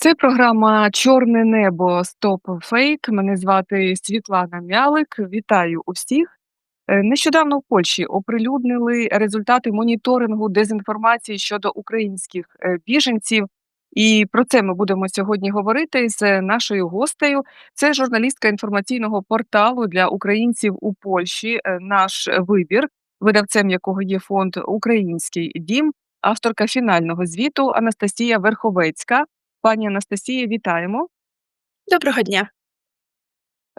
Це програма Чорне небо Стоп Фейк. Мене звати Світлана Мялик. Вітаю усіх. Е, Нещодавно в Польщі оприлюднили результати моніторингу дезінформації щодо українських е, біженців. І про це ми будемо сьогодні говорити з нашою гостею. Це журналістка інформаційного порталу для українців у Польщі. е, Наш вибір, видавцем якого є фонд Український дім, авторка фінального звіту Анастасія Верховецька. Пані Анастасія, вітаємо. Доброго дня.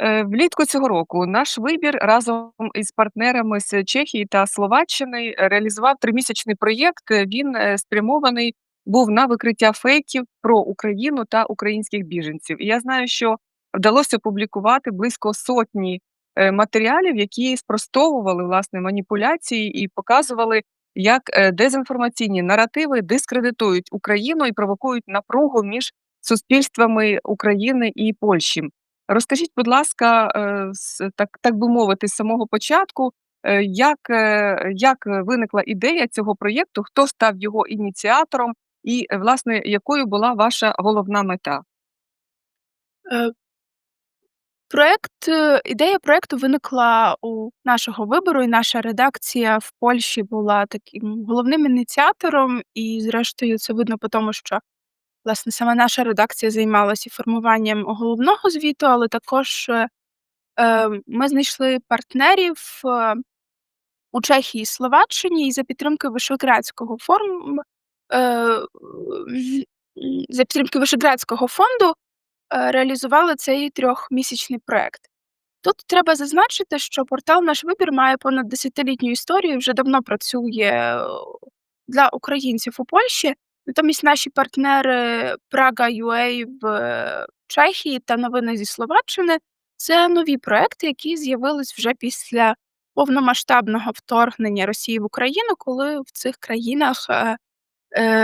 Е, Влітку цього року наш вибір разом із партнерами з Чехії та Словаччини реалізував тримісячний проєкт. Він е, спрямований був на викриття фейків про Україну та українських біженців. І я знаю, що вдалося опублікувати близько сотні е, матеріалів, які спростовували власне маніпуляції і показували, як е, дезінформаційні наративи дискредитують Україну і провокують напругу між суспільствами України і Польщі. Розкажіть, будь ласка, е, так так би мовити, з самого початку, е, як, як виникла ідея цього проєкту, хто став його ініціатором і, власне, якою була ваша головна мета? Проект, е, ідея проекту виникла у нашого вибору, і наша редакція в Польщі була таким головним ініціатором. І, зрештою, це видно по тому, що власне саме наша редакція займалася формуванням головного звіту, але також е, е, ми знайшли партнерів у Чехії і Словаччині, і за підтримки Вишеградського форуму, за підтримки Вишеградського фонду реалізували цей трьохмісячний проект. Тут треба зазначити, що портал Наш вибір має понад десятилітню історію, вже давно працює е, для українців у Польщі. Натомість наші партнери Praga.ua в е, Чехії та новини зі Словаччини це нові проекти, які з'явились вже після повномасштабного вторгнення Росії в Україну, коли в цих країнах е, е,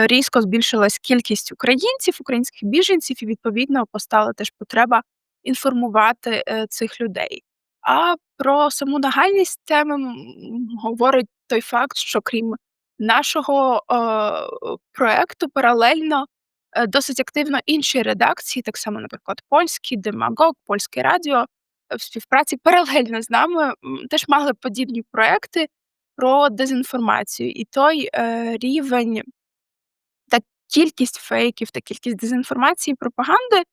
різко збільшилась кількість українців, українських біженців, і відповідно постала теж потреба інформувати е, цих людей. А про саму нагальність теми говорить той факт, що крім нашого е, проекту, паралельно е, досить активно інші редакції, так само, наприклад, польський Демагог, польське радіо е, в співпраці паралельно з нами теж мали подібні проекти про дезінформацію. І той е, рівень кількість фейків та кількість дезінформації пропаганди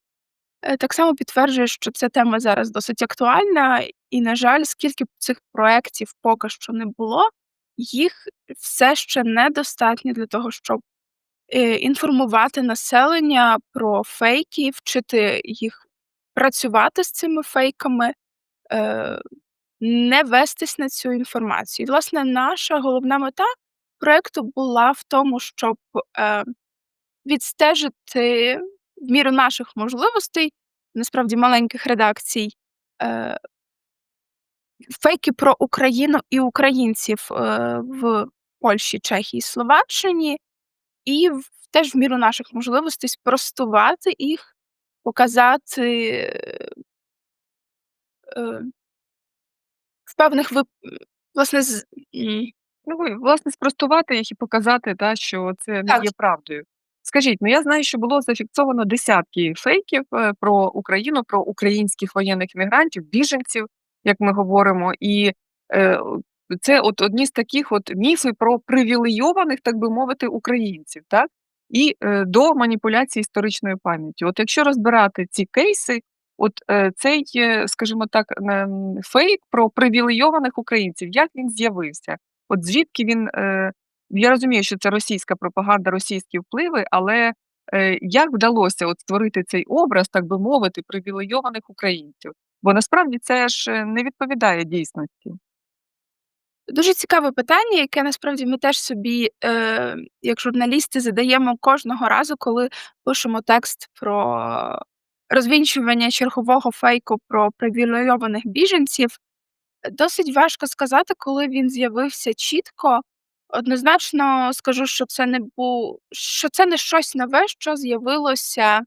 е, так само підтверджує, що ця тема зараз досить актуальна, і, на жаль, скільки б цих проєктів поки що не було, їх все ще недостатньо для того, щоб е, інформувати населення про фейки, вчити їх працювати з цими фейками, е, не вестись на цю інформацію. І, власне, наша головна мета проекту була в тому, щоб відстежити в міру наших можливостей, насправді маленьких редакцій, е, фейки про Україну і українців е, в Польщі, Чехії, Словаччині, і в, теж в міру наших можливостей спростувати їх, показати е, в певних вип... власне, з... Ну, власне, спростувати їх і показати, та, що це не так, є правдою. Скажіть, ну я знаю, що було зафіксовано десятки фейків е, про Україну, про українських воєнних мігрантів, біженців, як ми говоримо, і е, це от одні з таких от міфи про привілейованих, так би мовити, українців, так? І е, до маніпуляції історичною пам'яттю. От якщо розбирати ці кейси, от е, цей, е, скажімо так, ем, фейк про привілейованих українців, як він з'явився? От звідки він, е, я розумію, що це російська пропаганда, російські впливи, але е, як вдалося от створити цей образ, так би мовити, привілейованих українців? Бо насправді це ж е, не відповідає дійсності. Дуже цікаве питання, яке насправді ми теж собі, е, як журналісти, задаємо кожного разу, коли пишемо текст про розвінчування чергового фейку про привілейованих біженців. Досить важко сказати, коли він з'явився чітко. Однозначно скажу, що це не бу... що це не щось нове, що з'явилося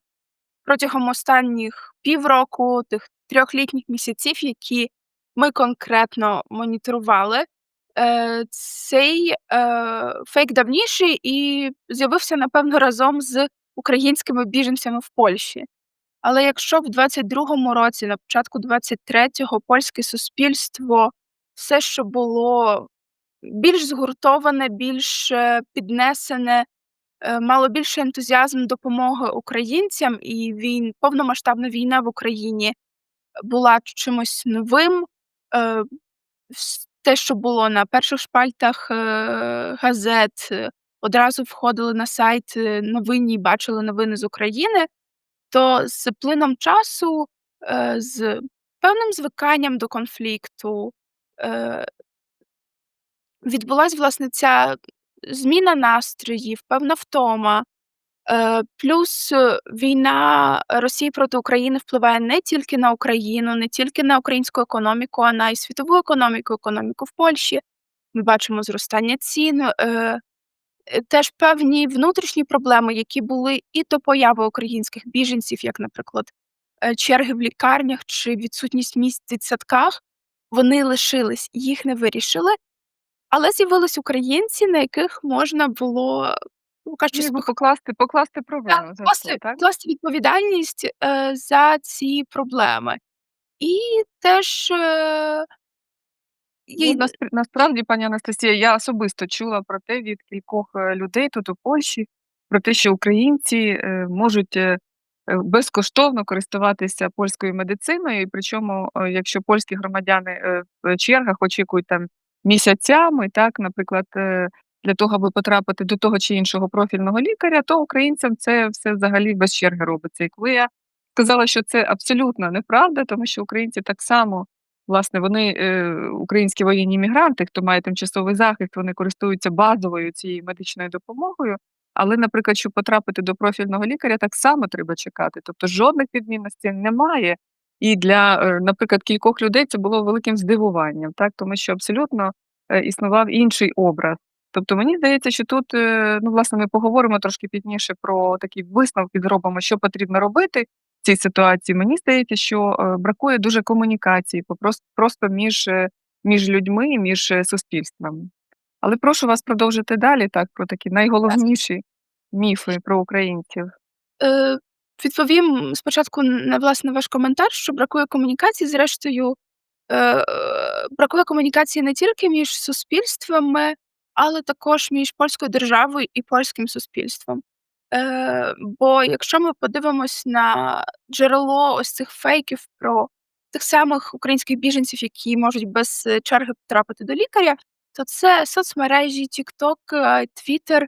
протягом останніх півроку, тих трьох літніх місяців, які ми конкретно моніторували. Е, цей, е, фейк давніший і з'явився, напевно, разом з українськими біженцями в Польщі. Але якщо в 22-му році, на початку 23-го, польське суспільство все, що було більш згуртоване, більш, е, піднесене, е, мало більше ентузіазм допомоги українцям, і війн повномасштабна війна в Україні була чимось новим. Е, те, що було на перших шпальтах, газет, одразу входили на сайт, новинні і бачили новини з України, то з плином часу, з певним звиканням до конфлікту, відбулась, власне, ця зміна настроїв, певна втома. Е, плюс е, війна Росії проти України впливає не тільки на Україну, не тільки на українську економіку, а на й світову економіку, економіку в Польщі. Ми бачимо зростання цін, е, теж певні внутрішні проблеми, які були і до появи українських біженців, як, наприклад, черги в лікарнях чи відсутність місць в дитсадках, вони лишились, їх не вирішили. Але з'явились українці, на яких можна було, ну, кажучи, Ніби покласти покласти провину Так, за це, так? покласти відповідальність, е, за ці проблеми. І теж, е Ну, й наспр насправді, пані Анастасія, я особисто чула про те від кількох, е, людей тут у Польщі, про те, що українці, е, можуть, е, е, безкоштовно користуватися польською медициною. І причому, е, якщо польські громадяни, в чергах очікують там місяцями, так, наприклад, е, для того, аби потрапити до того чи іншого профільного лікаря, то українцям це все взагалі без черги робиться. І коли я сказала, що це абсолютно неправда, тому що українці так само, власне, вони, е, українські воєнні мігранти, хто має тимчасовий захист, вони користуються базовою цією медичною допомогою. Але, наприклад, щоб потрапити до профільного лікаря, так само треба чекати. Тобто жодних відмінностей немає. І для, е, наприклад, кількох людей це було великим здивуванням, так, тому що абсолютно, е, існував інший образ. Тобто мені здається, що тут, е, ну, власне, ми поговоримо трошки пізніше про такі висновки зробимо, що потрібно робити в цій ситуації. Мені здається, що, бракує дуже комунікації просто між, між людьми, між, суспільствами. Але прошу вас продовжити далі, так, про такі найголовніші міфи про українців. Відповім спочатку на, власне, ваш коментар, що бракує комунікації. Зрештою, е, бракує комунікації не тільки між суспільствами, але також між польською державою і польським суспільством. Е, бо якщо ми подивимось на джерело ось цих фейків про тих самих українських біженців, які можуть без, черги потрапити до лікаря, то це соцмережі, TikTok, е, Twitter,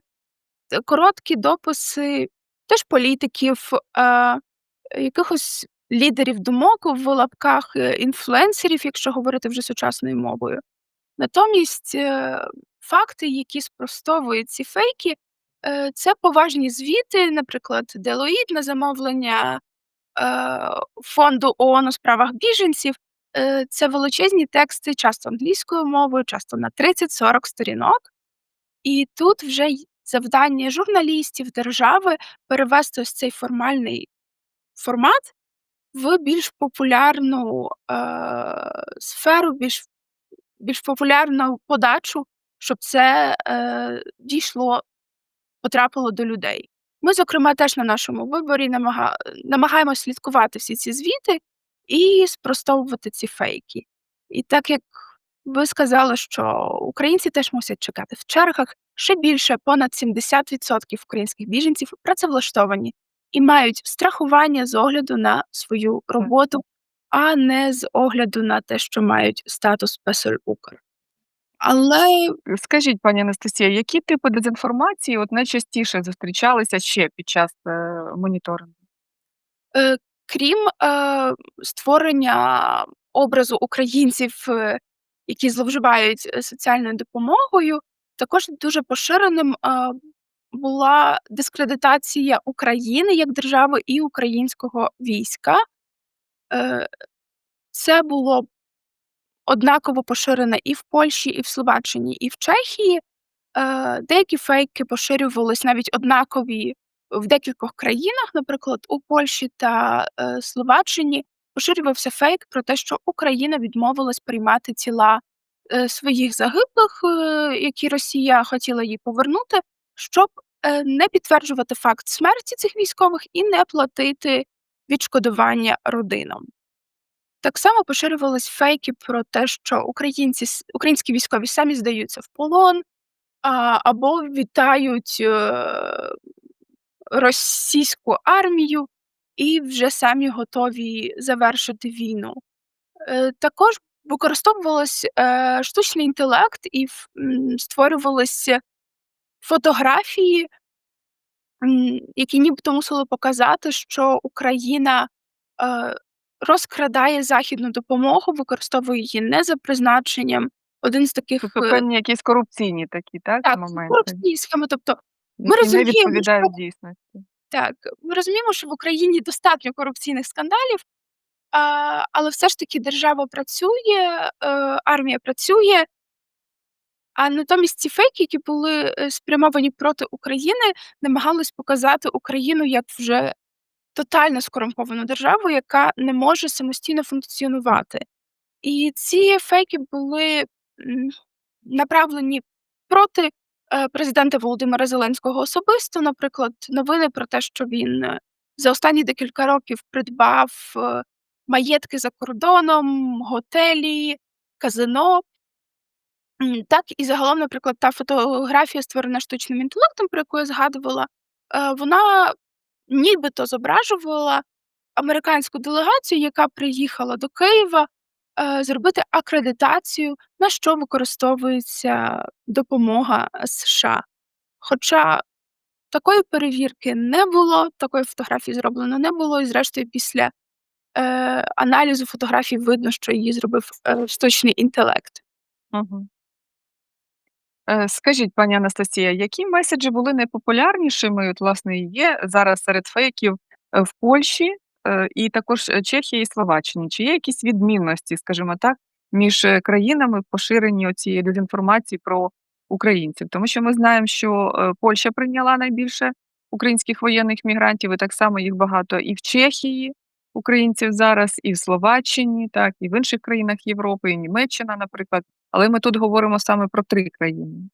короткі дописи теж політиків, е, якихось лідерів думок в лапках, е, інфлюенсерів, якщо говорити вже сучасною мовою. Натомість, е, факти, які спростовують ці фейки, е, це поважні звіти, наприклад, Deloitte на замовлення, е, фонду ООН у справах біженців. Е, це величезні тексти, часто англійською мовою, часто на 30-40 сторінок. І тут вже завдання журналістів, держави перевести ось цей формальний формат в більш популярну, е, сферу, більш більш популярну подачу, щоб це, е, дійшло, потрапило до людей. Ми, зокрема, теж на нашому виборі намага намагаємось слідкувати всі ці звіти і спростовувати ці фейки. І так як ви сказали, що українці теж мусять чекати в чергах, ще більше, понад 70% українських біженців працевлаштовані і мають страхування з огляду на свою роботу, а не з огляду на те, що мають статус "Спесольукр". Але Скажіть, пані Анастасія, які типи дезінформації от найчастіше зустрічалися ще під час, е, моніторингу? Е, крім, е, створення образу українців, е, які зловживають, е, соціальною допомогою, також дуже поширеним, була дискредитація України як держави і українського війська. Е, це було однаково поширене і в Польщі, і в Словаччині, і в Чехії. Е, деякі фейки поширювались навіть однакові в декількох країнах. Наприклад, у Польщі та, Словаччині поширювався фейк про те, що Україна відмовилась приймати тіла, е, своїх загиблих, е, які Росія хотіла їй повернути, щоб е, не підтверджувати факт смерті цих військових і не платити відшкодування родинам. Так само поширювались фейки про те, що українці українські військові самі здаються в полон, а, або вітають, е, російську армію і вже самі готові завершити війну. Е, також використовувалось, е, штучний інтелект і створювалися фотографії які нібито мусили показати, що Україна, е, розкрадає західну допомогу, використовує її не за призначенням. Один з таких, певні якісь корупційні такі, так, Так, моменти? корупційні схеми. Тобто ми не розуміємо, що дійсності. Так, ми розуміємо, що в Україні достатньо корупційних скандалів, але все ж таки держава працює, е, армія працює. А натомість ці фейки, які були, е, спрямовані проти України, намагались показати Україну як вже тотально скорумповану державу, яка не може самостійно функціонувати. І ці фейки були, направлені проти, президента Володимира Зеленського особисто. Наприклад, новини про те, що він, е, за останні декілька років придбав, е, маєтки за кордоном, готелі, казино. Так і загалом, наприклад, та фотографія, створена штучним інтелектом, про яку я згадувала, е, вона нібито зображувала американську делегацію, яка приїхала до Києва, е, зробити акредитацію, на що використовується допомога США. Хоча такої перевірки не було, такої фотографії зроблено не було, і зрештою після, е, аналізу фотографій видно, що її зробив, е, штучний інтелект. Е, скажіть, пані Анастасія, які меседжі були найпопулярнішими, от, власне, є зараз серед фейків, е, в Польщі, і також, е, Чехії і Словаччині? Чи є якісь відмінності, скажімо так, між, е, країнами в поширенні оцієї дезінформації про українців? Тому що ми знаємо, що, е, Польща прийняла найбільше українських воєнних мігрантів, і так само їх багато і в Чехії українців зараз, і в Словаччині, так, і в інших країнах Європи, і Німеччина, наприклад. Але ми тут говоримо саме про 3 країни.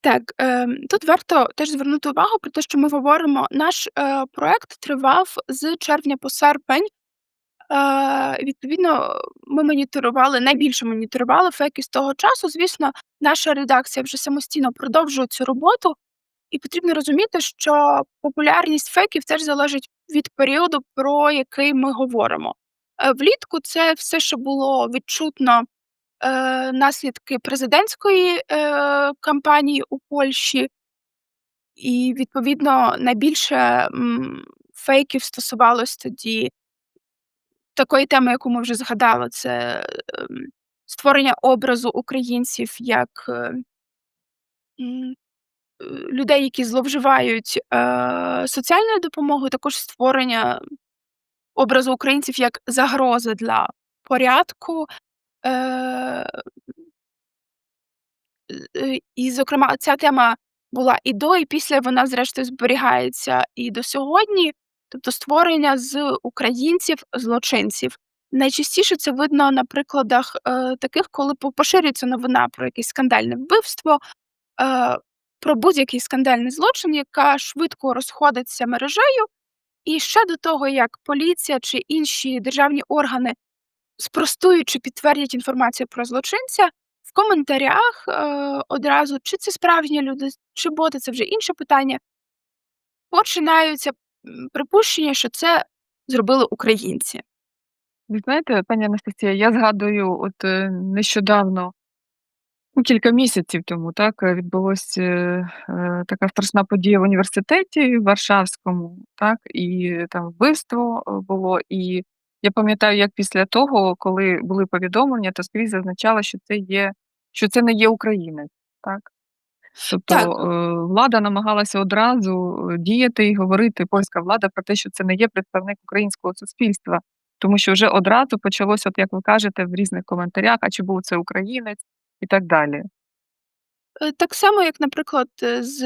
Так, ем, тут варто теж звернути увагу про те, що ми говоримо наш, е, проект тривав з червня по серпень. Е, відповідно, ми моніторували, найбільше моніторували фейки з того часу. Звісно, наша редакція вже самостійно продовжує цю роботу, і потрібно розуміти, що популярність фейків теж залежить від періоду, про який ми говоримо. Е, влітку це все ще було відчутно, е, наслідки президентської, е, кампанії у Польщі. І відповідно найбільше, м, фейків стосувалось тоді такої теми, яку ми вже згадали, це, ем, створення образу українців як, е е, людей, які зловживають, е, соціальною допомогою, також створення образу українців як загрози для порядку. Е, е, і, зокрема, ця тема була і до, і після, вона зрештою зберігається і до сьогодні. Тобто створення з українців злочинців. Найчастіше це видно на прикладах, е, таких, коли поширюється новина про якесь скандальне вбивство, е, про будь-який скандальний злочин, яка швидко розходиться мережею. І ще до того, як поліція чи інші державні органи спростують чи підтвердять інформацію про злочинця, в коментарях, е, одразу чи це справжні люди, чи боти, це вже інше питання. Починаються, припущення, що це зробили українці. Ви знаєте, пані Анастасія, я згадую, от, е, нещодавно ну, кілька місяців тому, так, відбулось, е, е, така страшна подія в університеті Варшавському, так, і там вбивство, е, було. І я пам'ятаю, як після того, коли були повідомлення, то скрізь зазначало, що це є що це не є українець, так. Тобто, Так. е, влада намагалася одразу, е, діяти і говорити, польська влада, про те, що це не є представник українського суспільства. Тому що вже одразу почалось, от як ви кажете, в різних коментарях, а чи був це українець і так далі. Е, так само, як, наприклад, е, з,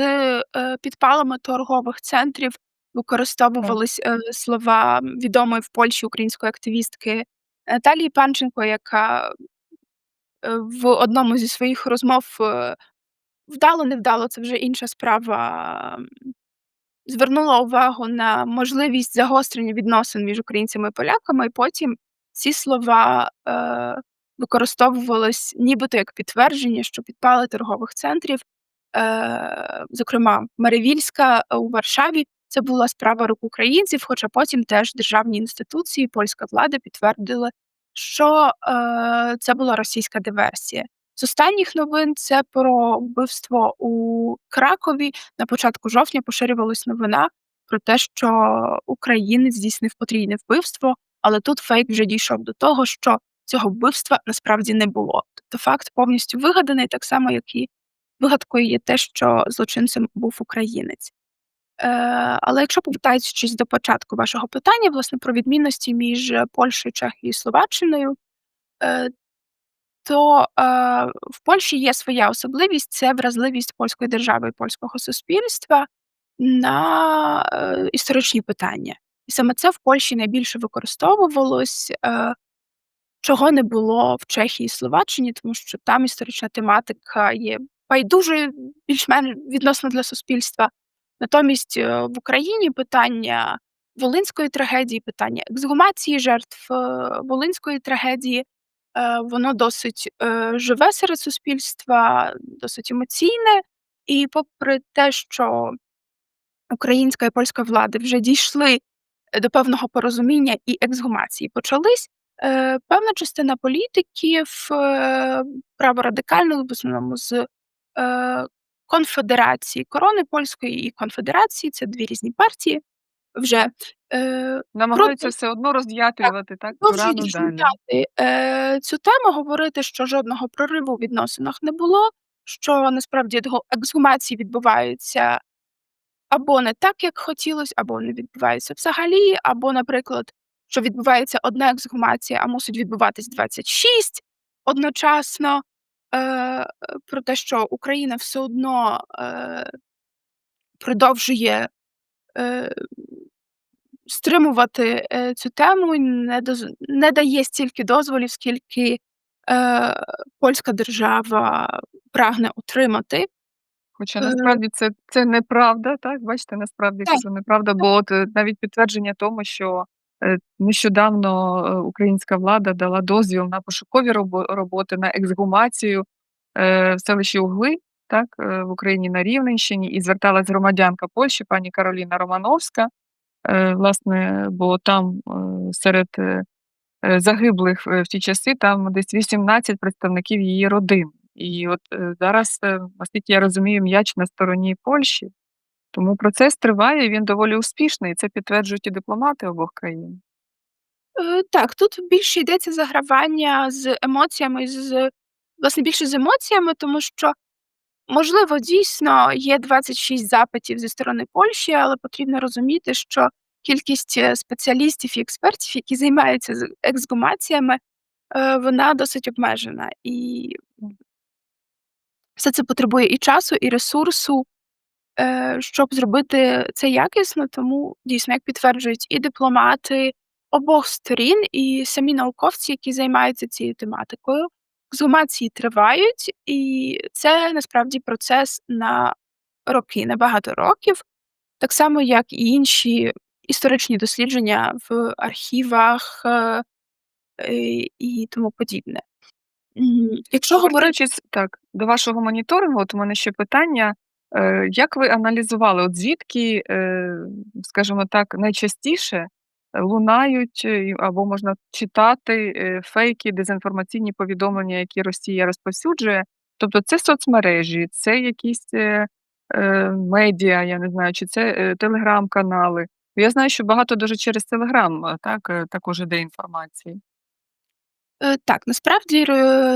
е, підпалами торгових центрів. Використовувались, е, слова відомої в Польщі української активістки Наталії Панченко, яка, е, в одному зі своїх розмов, е, вдало, невдало це вже інша справа, звернула увагу на можливість загострення відносин між українцями і поляками, і потім ці слова, е, використовувались нібито як підтвердження, що підпали торгових центрів. Е, зокрема, Маривільська у Варшаві це була справа рук українців, хоча потім теж державні інституції, польська влада підтвердили, що, е, це була російська диверсія. З останніх новин це про вбивство у Кракові. На початку жовтня поширювалась новина про те, що українець здійснив потрійне вбивство, але тут фейк вже дійшов до того, що цього вбивства насправді не було. Тобто факт повністю вигаданий, так само, як і вигадкою є те, що злочинцем був українець. Е, але якщо повертаючись до початку вашого питання, власне, про відмінності між Польщею, Чехією і Словаччиною, е, то, е, в Польщі є своя особливість це вразливість польської держави і польського суспільства на, історичні питання. І саме це в Польщі найбільше використовувалось, чого не було в Чехії і Словаччині, тому що там історична тематика є байдужою більш-менш відносно для суспільства. Натомість, е, в Україні питання Волинської трагедії, питання ексгумації жертв, е, Волинської трагедії, е, воно досить, живе серед суспільства, досить емоційне. І попри те, що українська і польська влади вже дійшли, до певного порозуміння і ексгумації почались, певна частина політиків, праворадикальних, в основному з, Конфедерації Корони Польської і Конфедерації, це 2 різні партії, вже, е, Намагаються проти все одно роз'ятрювати, так, продовжують рану далі. е, цю тему, говорити, що жодного прориву у відносинах не було, що насправді ексгумації відбуваються або не так, як хотілось, або не відбуваються взагалі, або, наприклад, що відбувається одна ексгумація, а мусить відбуватись 26 одночасно. Е, про те, що Україна все одно, е, продовжує, е, стримувати, е, цю тему і не доз не дає стільки дозволів, скільки, е, польська держава прагне отримати. Хоча Е. насправді це це неправда, так, бачите, насправді це неправда, бо от, е, навіть підтвердження тому, що, нещодавно, е, українська влада дала дозвіл на пошукові роботи, на ексгумацію, е, в селищі Угли, так, е, в Україні на Рівненщині, і зверталась громадянка Польщі пані Кароліна Романовська. Е, власне, бо там, е, серед, е, е, загиблих, е, в ті часи там десь 18 представників її родин. І от, е, зараз, е, наскільки я розумію, м'яч на стороні Польщі, тому процес триває, і він доволі успішний, і це підтверджують і дипломати обох країн. Е, так, тут більше йдеться загравання з емоціями, з власне, більше з емоціями, тому що, можливо, дійсно є 26 запитів зі сторони Польщі, але потрібно розуміти, що кількість, е, спеціалістів і експертів, які займаються ексгумаціями, е, вона досить обмежена. І все це потребує і часу, і ресурсу, е, щоб зробити це якісно. Тому, дійсно, як підтверджують і дипломати обох сторін, і самі науковці, які займаються цією тематикою, ексгумації тривають, і це насправді процес на роки, на багато років, так само, як і інші історичні дослідження в архівах, е, і тому подібне. Якщо говорити так, до вашого моніторингу, от у мене ще питання. Е, як ви аналізували, от звідки, е, скажімо так, найчастіше лунають, е, або можна читати, фейки, дезінформаційні повідомлення, які Росія розповсюджує? Тобто це соцмережі, це якісь, медіа, я не знаю, чи це, телеграм-канали. Я знаю, що багато дуже через телеграм, так, також іде інформації. Так, насправді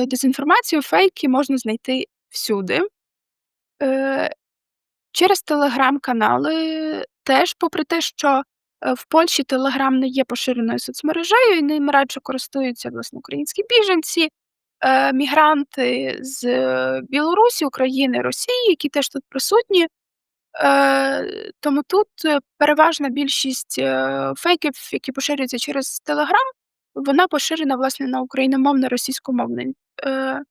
дезінформацію, фейки можна знайти всюди. Е, через телеграм-канали теж, попри те, що, е, в Польщі телеграм не є поширеною соцмережею, і ним радше користуються, власне, українські біженці, е, мігранти з Білорусі, України, Росії, які теж тут присутні. Е, тому тут переважна більшість, е, фейків, які поширюються через телеграм, вона поширена, власне, на україномовний, російськомовний, е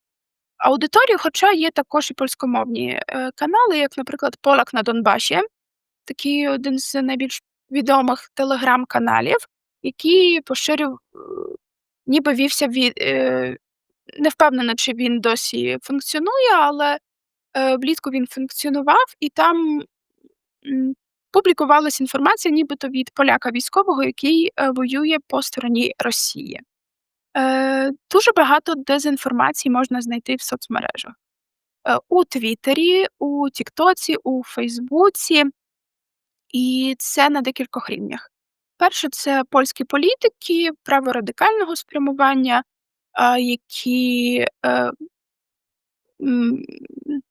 аудиторію, хоча є також і польськомовні, е, канали, як, наприклад, "Полак на Донбасі", такий один з найбільш відомих телеграм-каналів, який поширюв е, ніби вівся від е, не впевнена, чи він досі функціонує, але, влітку він функціонував, і там, м, публікувалась інформація нібито від поляка військового, який, воює по стороні Росії. Е, дуже багато дезінформації можна знайти в соцмережах. Е, у "Твіттері", у "Тіктоці", у "Фейсбуці", і це на декількох рівнях. Перше- це польські політики праворадикального спрямування, а, які, е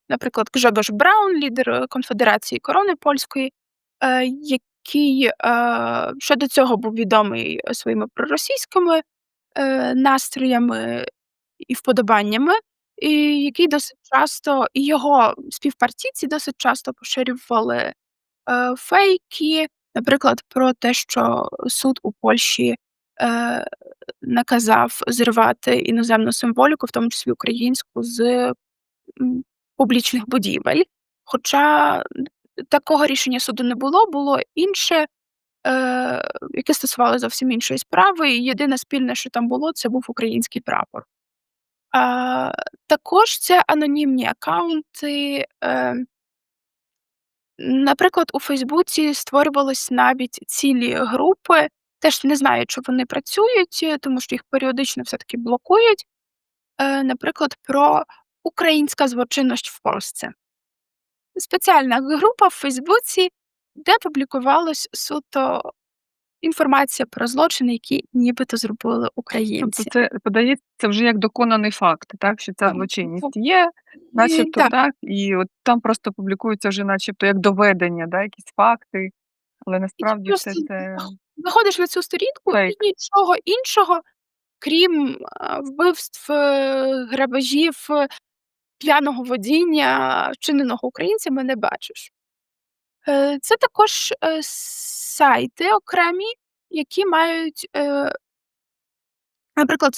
наприклад, Гжегош Браун, лідер, е, Конфедерації Корони Польської, е, який, е, ще до цього був відомий своїми проросійськими, е, настроями і вподобаннями, і який досить часто і його співпартійці досить часто поширювали, е, фейки, наприклад, про те, що суд у Польщі, е, наказав зривати іноземну символіку, в тому числі українську, з, публічних будівель. Хоча такого рішення суду не було, було інше, е, яке стосувалося зовсім іншої справи, і єдине спільне, що там було, це був український прапор. А, також це анонімні акаунти, е Наприклад, у "Фейсбуці" створювались навіть цілі групи, теж не знаю, чи вони працюють, тому що їх періодично все-таки блокують. Е, наприклад, про "Українська злочинність в Польsce". Спеціальна група в "Фейсбуці", де публікувалась суто інформація про злочини, які нібито зробили Тобто це подається вже як доконаний факт, так, що ця злочинність є, начебто так. так, і от там просто публікується вже начебто як доведення, да, якісь факти, але насправді все це заходиш на цю сторінку фейк. і нічого іншого, крім, вбивств, е, грабежів, п'яного водіння, вчиненого українцями, не бачиш. Е, це також, е, сайти окремі, які мають, е наприклад,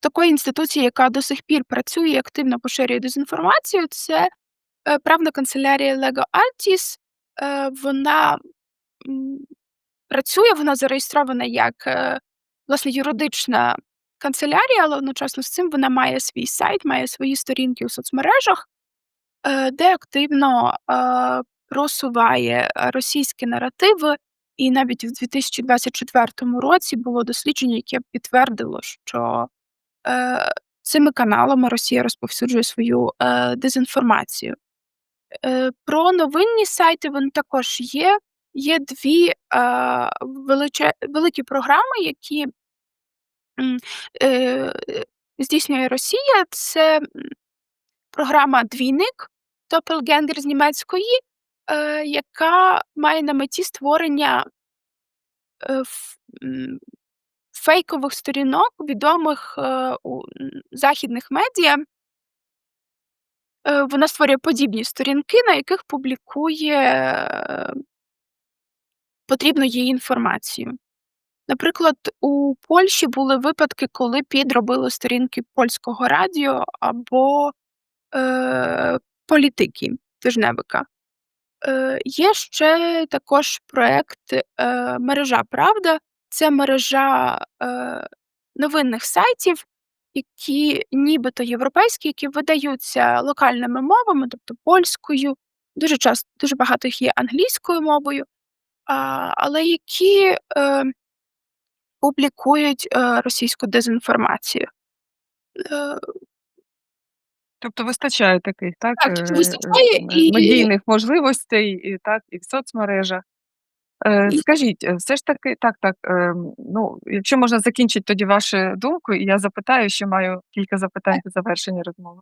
такої інституції, яка до сих пір працює і активно поширює дезінформацію, це, правна канцелярія Lego Altis. Е, вона, працює, вона зареєстрована як, власне, юридична канцелярія, але одночасно з цим вона має свій сайт, має свої сторінки у соцмережах, де активно, е, просуває, е, російські наративи. І навіть в 2024 році було дослідження, яке підтвердило, що, е, цими каналами Росія розповсюджує свою, е, дезінформацію. Е, про новинні сайти вони також є. Є 2, а, величе великі програми, які, е, здійснює Росія. Це, програма "Двійник" Doppelgänger з німецької, е, яка має на меті створення е, фейкових сторінок відомих, е, у західних медіа. Вона створює подібні сторінки, на яких публікує, потрібну їй інформацію. Наприклад, у Польщі були випадки, коли підробили сторінки Польського радіо або, е, політики тижневика. Е, є ще також проект, е, мережа "Правда". Це мережа, е, новинних сайтів, які нібито європейські, які видаються локальними мовами, тобто польською, дуже час дуже багато їх є англійською мовою, але які, публікують, російську дезінформацію. Тобто вистачає таких, так, Так, е, тобто вистачає і медійних можливостей, і так, і в соцмережах. Е, І скажіть, е, все ж таки так, так, ем, ну, якщо можна закінчить тоді вашу думку, і я запитаю, ще маю кілька запитань до завершення розмови.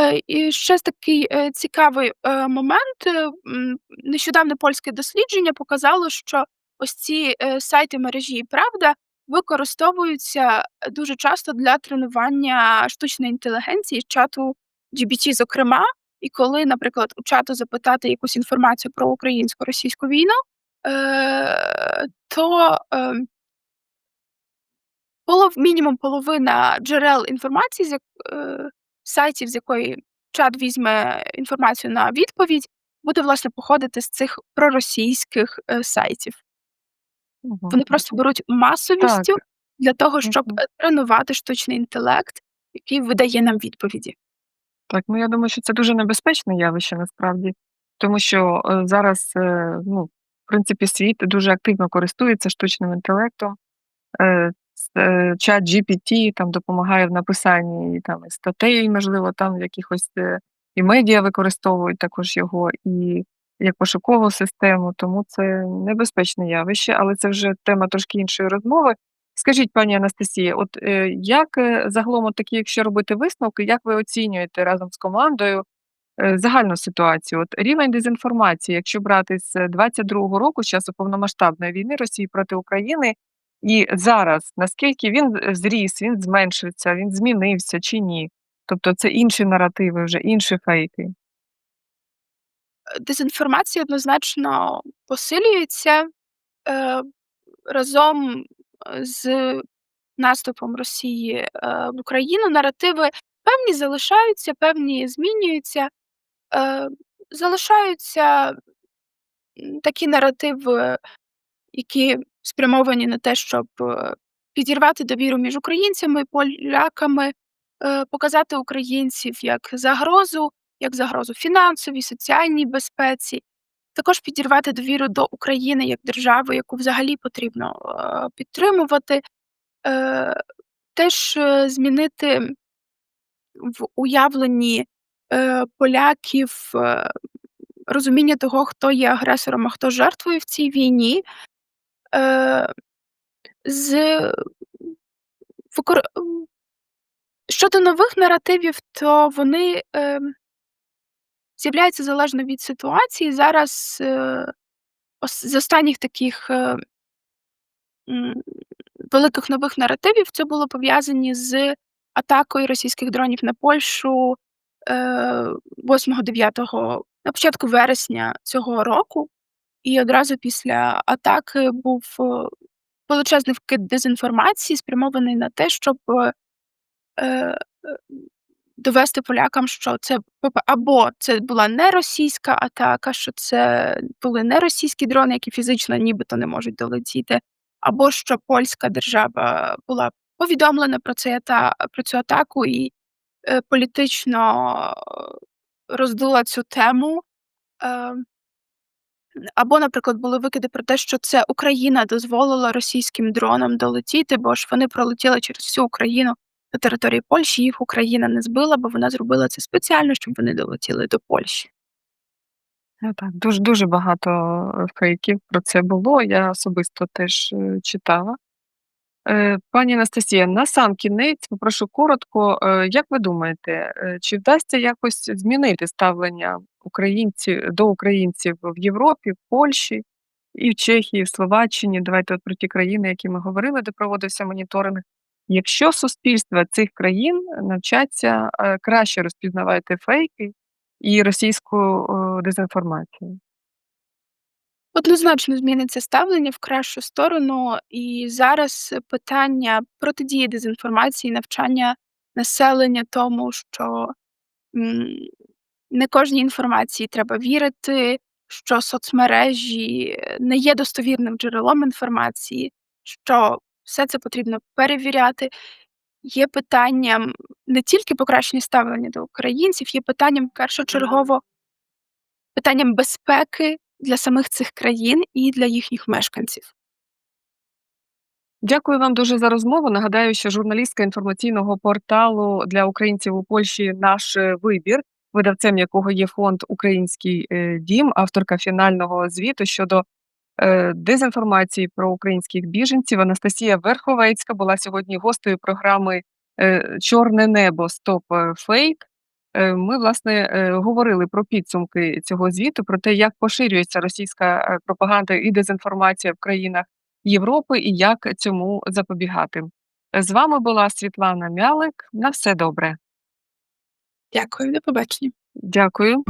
Е, і ще такий, е, цікавий, е, момент. Е, м, нещодавне польське дослідження показало, що ось ці, е, сайти мережі "Правда" використовуються дуже часто для тренування штучної інтелігенції, чату GPT зокрема. І коли, наприклад, у чату запитати якусь інформацію про українсько-російську війну, е, то, ем полов мінімум половина джерел інформації, з е сайтів, з якої чат візьме інформацію на відповідь, буде, власне, походити з цих проросійських, е, сайтів. Мгм. Вони просто беруть масовістю Так. для того, щоб, Мгм. е, тренувати штучний інтелект, який видає нам відповіді. Так, ну я думаю, що це дуже небезпечне явище насправді, тому що, е, зараз, е, ну, в принципі, світ дуже активно користується штучним інтелектом. Е, с е, ChatGPT там допомагає в написанні там і статей, можливо, там якихось, е, і медіа використовують також його, і як пошукову систему, тому це небезпечне явище, але це вже тема трошки іншої розмови. Скажіть, пані Анастасія, от, е, як, е, загалом такі, якщо робити висновки, як ви оцінюєте разом з командою, е, загальну ситуацію? От рівень дезінформації, якщо брати з 22-го року, з часу повномасштабної війни Росії проти України, і зараз, наскільки він, е, зріс, він зменшився, він змінився чи ні? Тобто це інші наративи вже, інші фейки? Е, дезінформація однозначно посилюється, е, разом, е, з наступом Росії, е, в Україну. Наративи певні залишаються, певні змінюються. Е, залишаються, такі наративи, які спрямовані на те, щоб, е, підірвати довіру між українцями і поляками, е, показати українців як загрозу, як загрозу фінансовій, соціальній безпеці. Також підірвати довіру до України як держави, яку взагалі потрібно, е, підтримувати. Е, теж, е, змінити в уявленні, поляків, розуміння того, хто є агресором, а хто жертвою в цій війні. З щодо нових наративів, то вони, ем з'являються залежно від ситуації. Зараз, е, з останніх таких, е великих нових наративів це було пов'язані з атакою російських дронів на Польщу, е, 8-9 на початку вересня цього року. І одразу після атаки був, е, величезний вкид дезінформації, спрямований на те, щоб, е, е, довести полякам, що це або це була не російська атака, що це були не російські дрони, які фізично нібито не можуть долетіти, або що польська держава була повідомлена про ата про цю атаку і, е, політично роздула цю тему. Е або, наприклад, були викиди про те, що це Україна дозволила російським дронам долетіти, бо ж вони пролетіли через всю Україну на території Польщі, їх Україна не збила, бо вона зробила це спеціально, щоб вони долетіли до Польщі. Ну так, дуже дуже багато, е, фейків про це було. Я особисто теж, е, читала. Е, пані Анастасія, насамкінець попрошу коротко, як ви думаєте, чи вдасться якось змінити ставлення українці до українців в Європі, в Польщі, і в Чехії, в Словаччині? Давайте от про ті країни, які ми говорили, де проводився моніторинг. Якщо суспільства цих країн навчаться, е, краще розпізнавати фейки і російську, е, дезінформацію? Однозначно зміниться ставлення в кращу сторону. І зараз питання протидії дезінформації, навчання населення тому, що, не кожній інформації треба вірити, що соцмережі не є достовірним джерелом інформації, що все це потрібно перевіряти, є питанням не тільки покращення ставлення до українців, є питанням першочергово питанням безпеки для самих цих країн і для їхніх мешканців. Дякую вам дуже за розмову. Нагадаю, що журналістка інформаційного порталу для українців у Польщі "Наш вибір", видавцем якого є фонд "Український, е, дім", авторка фінального звіту щодо, е, дезінформації про українських біженців. Анастасія Верховецька була сьогодні гостею програми, е, "Чорне небо. Стоп, е, фейк". Е, ми, власне, е, говорили про підсумки цього звіту, про те, як поширюється російська, пропаганда і дезінформація в країнах Європи і як цьому запобігати. З вами була Світлана Мялик. На все добре. Дякую, до побачення. Дякую.